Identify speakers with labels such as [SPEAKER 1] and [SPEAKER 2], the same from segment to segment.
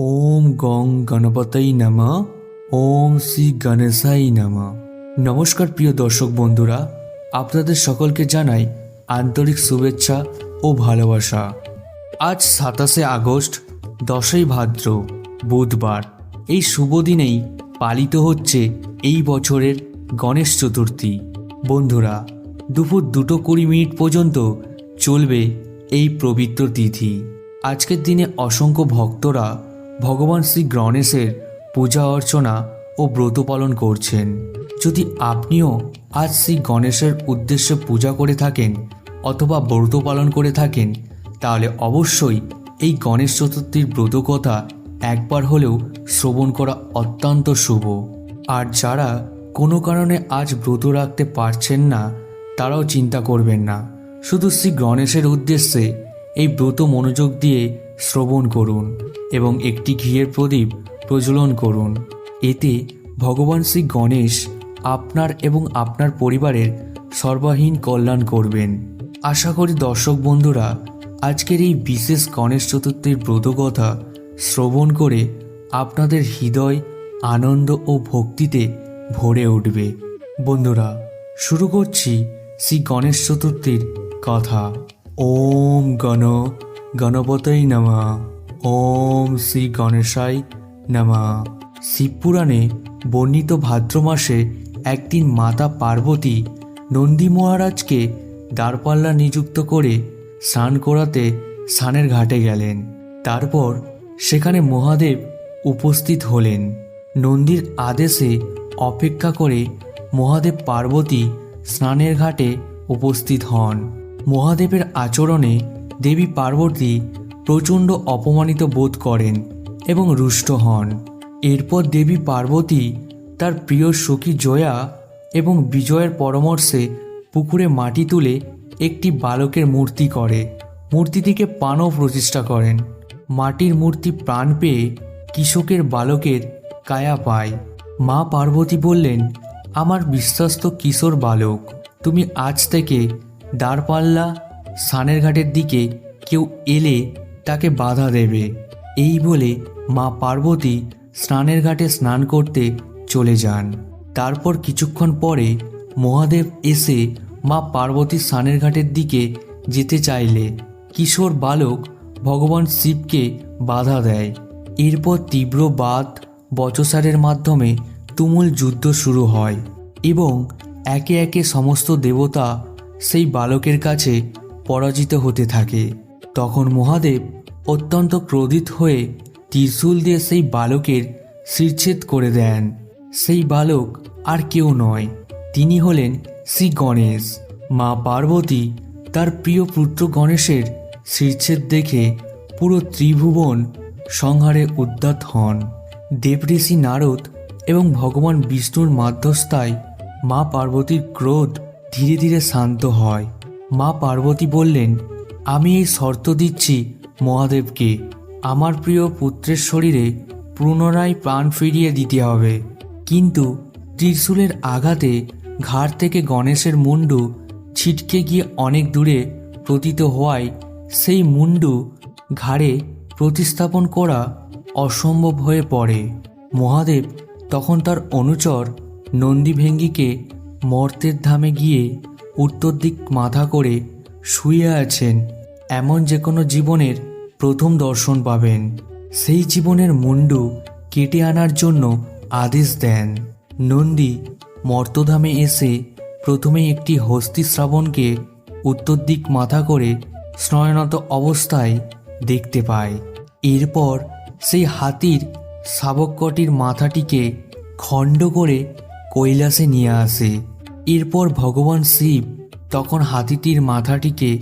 [SPEAKER 1] ওম গং গণপতাই নামা, ওম শ্রী গণেশাই নামা। নমস্কার প্রিয় দর্শক বন্ধুরা, আপনাদের সকলকে জানাই আন্তরিক শুভেচ্ছা ও ভালোবাসা। আজ সাতাশে আগস্ট, দশই ভাদ্র, বুধবার। এই শুভ দিনেই পালিত হচ্ছে এই বছরের গণেশ চতুর্থী। বন্ধুরা, দুপুর দুটো কুড়ি মিনিট পর্যন্ত চলবে এই পবিত্র তিথি। আজকের দিনে অসংখ্য ভক্তরা ভগবান শ্রী গণেশের পূজা অর্চনা ও ব্রত পালন করছেন। যদি আপনিও আজ শ্রী গণেশের উদ্দেশ্যে পূজা করে থাকেন অথবা ব্রত পালন করে থাকেন, তাহলে অবশ্যই এই গণেশ চতুর্থীর ব্রত কথা একবার হলেও শ্রবণ করা অত্যন্ত শুভ। আর যারা কোনো কারণে আজ ব্রত রাখতে পারছেন না, তারাও চিন্তা করবেন না। শুধু শ্রী গণেশের উদ্দেশ্যে এই ব্রত মনোযোগ দিয়ে শ্রবণ করুন। এবং একটি ঘিয়ের প্রদীপ প্রজ্বলন করুন। এতে ভগবান শ্রী গণেশ আপনার এবং আপনার পরিবারের সর্বাহীন কল্যাণ করবেন। আশা করি দর্শক বন্ধুরা, আজকের এই বিশেষ গণেশ চতুর্থীর ব্রতকথা শ্রবণ করে আপনাদের হৃদয় আনন্দ ও ভক্তিতে ভরে উঠবে। বন্ধুরা, শুরু করছি শ্রী গণেশ চতুর্থীর কথা। ওম গণ গণপতই নমা। ওম শ্রী গণেশাই নমা। শিবপুরাণে বর্ণিত ভাদ্র মাসে একদিন মাতা পার্বতী নন্দী মহারাজকে দাঁড়পাল্লা নিযুক্ত করে স্নান করাতে স্নানের ঘাটে গেলেন। তারপর সেখানে মহাদেব উপস্থিত হলেন। নন্দীর আদেশে অপেক্ষা করে মহাদেব পার্বতী স্নানের ঘাটে উপস্থিত হন। মহাদেবের আচরণে দেবী পার্বতী প্রচণ্ড অপমানিত বোধ করেন এবং রুষ্ট হন। এরপর দেবী পার্বতী তার প্রিয় সখী জয়া এবং বিজয়ের পরামর্শে পুকুরে মাটি তুলে একটি বালকের মূর্তি করে। মূর্তিটিকে পানও প্রতিষ্ঠা করেন। মাটির মূর্তি প্রাণ পেয়ে কৃষকের বালকের কায়া পায়। মা পার্বতী বললেন, আমার বিশ্বস্ত কিশোর বালক, তুমি আজ থেকে দাঁড়পাল্লা সানের ঘাটের দিকে কেউ এলে তাকে বাধা দেবে। এই বলে মা পার্বতী স্নানের ঘাটে স্নান করতে চলে যান। তারপর কিছুক্ষণ পরে মহাদেব এসে মা পার্বতী স্নানের ঘাটের দিকে যেতে চাইলে। কিশোর বালক ভগবান শিবকে বাধা দেয়। এরপর তীব্র বাদ বচসারের মাধ্যমে তুমুল যুদ্ধ শুরু হয় এবং একে একে সমস্ত দেবতা সেই বালকের কাছে পরাজিত হতে থাকে। তখন মহাদেব অত্যন্ত ক্রোধিত হয়ে ত্রিশূল দিয়ে সেই বালকের শিরচ্ছেদ করে দেন। সেই বালক আর কেউ নয়, তিনি হলেন শ্রী গণেশ। মা পার্বতী তার প্রিয় পুত্র গণেশের শিরচ্ছেদ দেখে পুরো ত্রিভুবন সংহারে উদ্যাত হন। দেবঋষি নারদ এবং ভগবান বিষ্ণুর মাধ্যস্থায় মা পার্বতীর ক্রোধ ধীরে ধীরে শান্ত হয়। মা পার্বতী বললেন, আমি এই শর্ত দিচ্ছি মহাদেবকে আমার প্রিয় পুত্রের শরীরে পুনরায় প্রাণ ফিরিয়ে দিতে হবে। কিন্তু ত্রিশূলের আঘাতে ঘাড় থেকে গণেশের মুন্ডু ছিটকে গিয়ে অনেক দূরে পতিত হওয়ায় সেই মুন্ডু ঘাড়ে প্রতিস্থাপন করা অসম্ভব হয়ে পড়ে। মহাদেব তখন তার অনুচর নন্দীভেঙ্গিকে মর্তের ধামে গিয়ে উত্তর দিক মাথা করে শুয়ে আছেন। এমন যে কোনো জীবনের প্রথম দর্শন পাবেন। সেই জীবনের মুন্ডু কেটে আনার জন্য আদেশ দেন। নন্দী মর্তধামে এসে প্রথমে একটি হস্তি শ্রাবণকে উত্তর দিক মাথা করে স্নয়নত অবস্থায় দেখতে পায়। এরপর সেই হাতির শাবকটির মাথাটিকে খণ্ড করে কৈলাসে নিয়ে আসে। এরপর ভগবান শিব তখন হাতিটির মাথাটিকে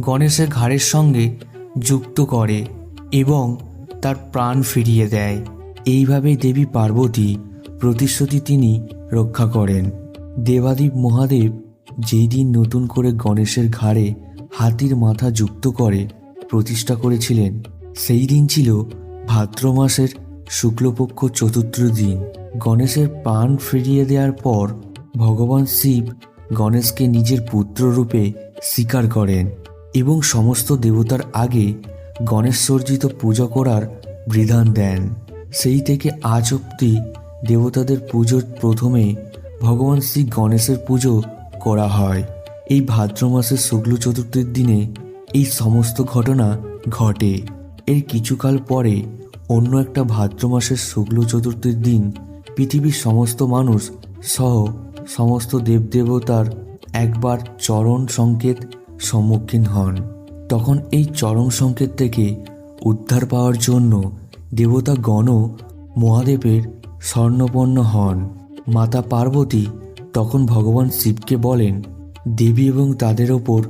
[SPEAKER 1] গণেশের ঘাড়ের সঙ্গে যুক্ত করে এবং তার প্রাণ ফিরিয়ে দেয়। এইভাবে দেবী পার্বতী প্রতিশ্রুতি তিনি রক্ষা করেন। দেবাদেব মহাদেব যেই দিন নতুন করে গণেশের ঘাড়ে হাতির মাথা যুক্ত করে প্রতিষ্ঠা করেছিলেন, সেই দিন ছিল ভাদ্র মাসের শুক্লপক্ষ চতুর্থ দিন। গণেশের প্রাণ ফিরিয়ে দেওয়ার পর ভগবান শিব গণেশকে নিজের পুত্র রূপে স্বীকার করেন। এবং সমস্ত দেবতার আগে গণেশ সর্জিত পূজা করার বিধান দেন। সেই থেকে আজ অব্দি দেবতাদের পুজোর প্রথমে ভগবান শ্রী গণেশের পুজো করা হয়। এই ভাদ্র মাসের শুক্ল চতুর্থীর দিনে এই সমস্ত ঘটনা ঘটে। এর কিছুকাল পরে অন্য একটা ভাদ্র মাসের শুক্ল চতুর্থীর দিন পৃথিবীর সমস্ত মানুষ সহ সমস্ত দেবদেবতার একবার চরণ সংকেত সম্মুখীন হন। তখন এই চরম সংকেত থেকে উদ্ধার পাওয়ার জন্য দেবতা গণ মহাদেবের স্বর্ণপন্ন হন। মাতা পার্বতী তখন ভগবান শিবকে বলেন, দেবী এবং তাদের ওপর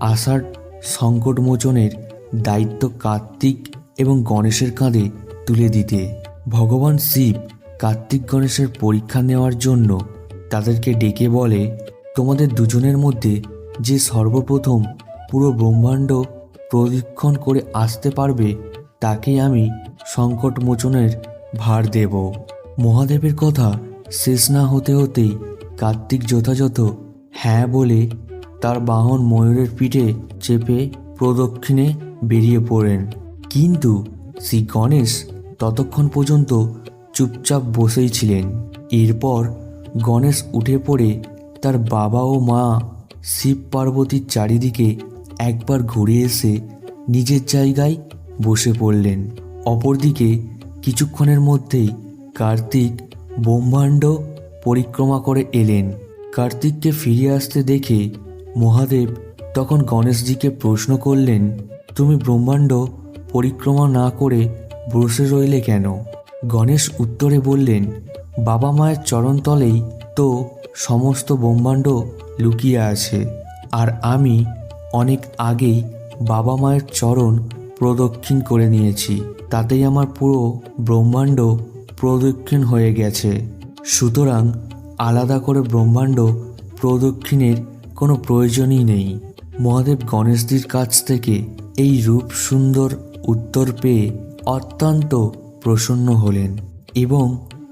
[SPEAKER 1] আষাঢ় সংকটমোচনের দায়িত্ব কার্তিক এবং গণেশের কাঁধে তুলে দিতে। ভগবান শিব কার্তিক গণেশের পরীক্ষা নেওয়ার জন্য তাদেরকে ডেকে বলে, তোমাদের দুজনের মধ্যে যে সর্বপ্রথম পুরো ব্রহ্মাণ্ড প্রদক্ষিণ করে আসতে পারবে তাকে আমি সংকট মোচনের ভার দেব। মহাদেবের কথা শেষ না হতে হতেই কার্তিক যথাযথ হ্যাঁ বলে তার বাহন ময়ূরের পিঠে চেপে প্রদক্ষিণে বেরিয়ে পড়েন। কিন্তু শ্রী গণেশ ততক্ষণ পর্যন্ত চুপচাপ বসেই ছিলেন। এরপর গণেশ উঠে পড়ে তার বাবা ও মা শিব পার্বতীর চারিদিকে একবার ঘুরে এসে নিজের জায়গায় বসে পড়লেন। অপরদিকে কিছুক্ষণের মধ্যেই কার্তিক ব্রহ্মাণ্ড পরিক্রমা করে এলেন। কার্তিককে ফিরে আসতে দেখে মহাদেব তখন গণেশজিকে প্রশ্ন করলেন, তুমি ব্রহ্মাণ্ড পরিক্রমা না করে বসে রইলে কেন? গণেশ উত্তরে বললেন, বাবা মায়ের চরণতলেই তো সমস্ত ব্রহ্মাণ্ড লুকিয়ে আছে। আর আমি অনেক আগেই বাবা মায়ের চরণ প্রদক্ষিণ করে নিয়েছি। তাতেই আমার পুরো ব্রহ্মাণ্ড প্রদক্ষিণ হয়ে গেছে। সুতরাং আলাদা করে ব্রহ্মাণ্ড প্রদক্ষিণের কোনো প্রয়োজনই নেই। মহাদেব গণেশজির কাছ থেকে এই রূপ সুন্দর উত্তর পেয়ে অত্যন্ত প্রসন্ন হলেন এবং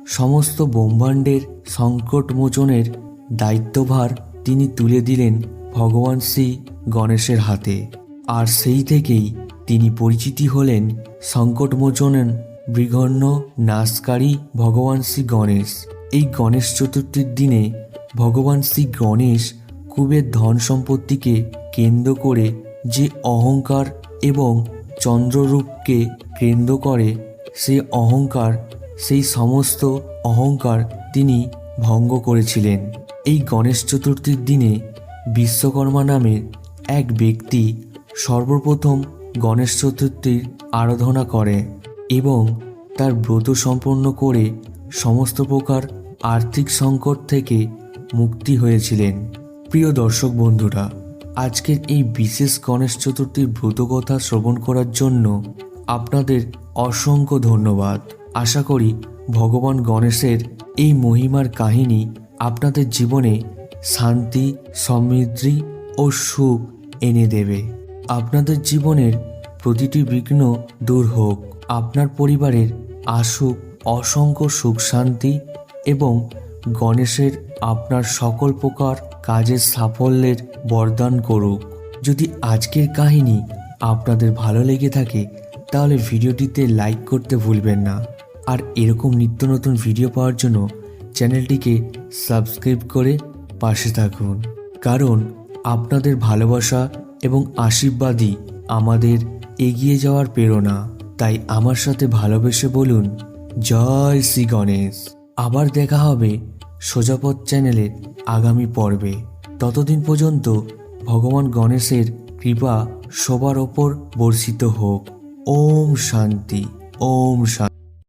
[SPEAKER 1] সমস্ত ব্রহ্মাণ্ডের সংকটমোচনের দায়িত্বভার তিনি তুলে দিলেন ভগবান শ্রী গণেশের হাতে। আর সেই থেকেই তিনি পরিচিতি হলেন সংকটমোচনের বিঘ্ন নাশকারী ভগবান শ্রী গণেশ। এই গণেশ চতুর্থীর দিনে ভগবান শ্রী গণেশ কুবের ধন সম্পত্তিকে কেন্দ্র করে যে অহংকার এবং চন্দ্ররূপকে কেন্দ্র করে, সে অহংকার সেই সমস্ত অহংকার তিনি ভঙ্গ করেছিলেন। এই গণেশ চতুর্থীর দিনে বিশ্বকর্মা নামের এক ব্যক্তি সর্বপ্রথম গণেশ চতুর্থীর আরাধনা করে এবং তার ব্রত সম্পন্ন করে সমস্ত প্রকার আর্থিক সংকট থেকে মুক্তি হয়েছিলেন। প্রিয় দর্শক বন্ধুরা, আজকের এই বিশেষ গণেশ চতুর্থীর ব্রতকথা শ্রবণ করার জন্য আপনাদের অসংখ্য ধন্যবাদ। আশা করি ভগবান গণেশের এই মহিমার কাহিনী আপনাদের জীবনে শান্তি, সমৃদ্ধি ও সুখ এনে দেবে। আপনাদের জীবনের প্রতিটি বিঘ্ন দূর হোক। আপনার পরিবারের আসুক, অসংখ্য সুখ শান্তি এবং গণেশের আপনার সকল প্রকার কাজের সাফল্যের বরদান করুক। যদি আজকের কাহিনী আপনাদের ভালো লেগে থাকে, তাহলে ভিডিওটিতে লাইক করতে ভুলবেন না। আর এরকম নিত্য নতুন ভিডিও পাওয়ার জন্য চ্যানেলটিকে সাবস্ক্রাইব করে পাশে থাকুন। কারণ আপনাদের ভালোবাসা এবং আশীর্বাদই আমাদের এগিয়ে যাওয়ার প্রেরণা। তাই আমার সাথে ভালোবেসে বলুন, জয় শ্রী গণেশ। আবার দেখা হবে সোজাপথ চ্যানেলের আগামী পর্বে। ততদিন পর্যন্ত ভগবান গণেশের কৃপা সবার ওপর বর্ষিত হোক। ওম শান্তি ওম শান্তি।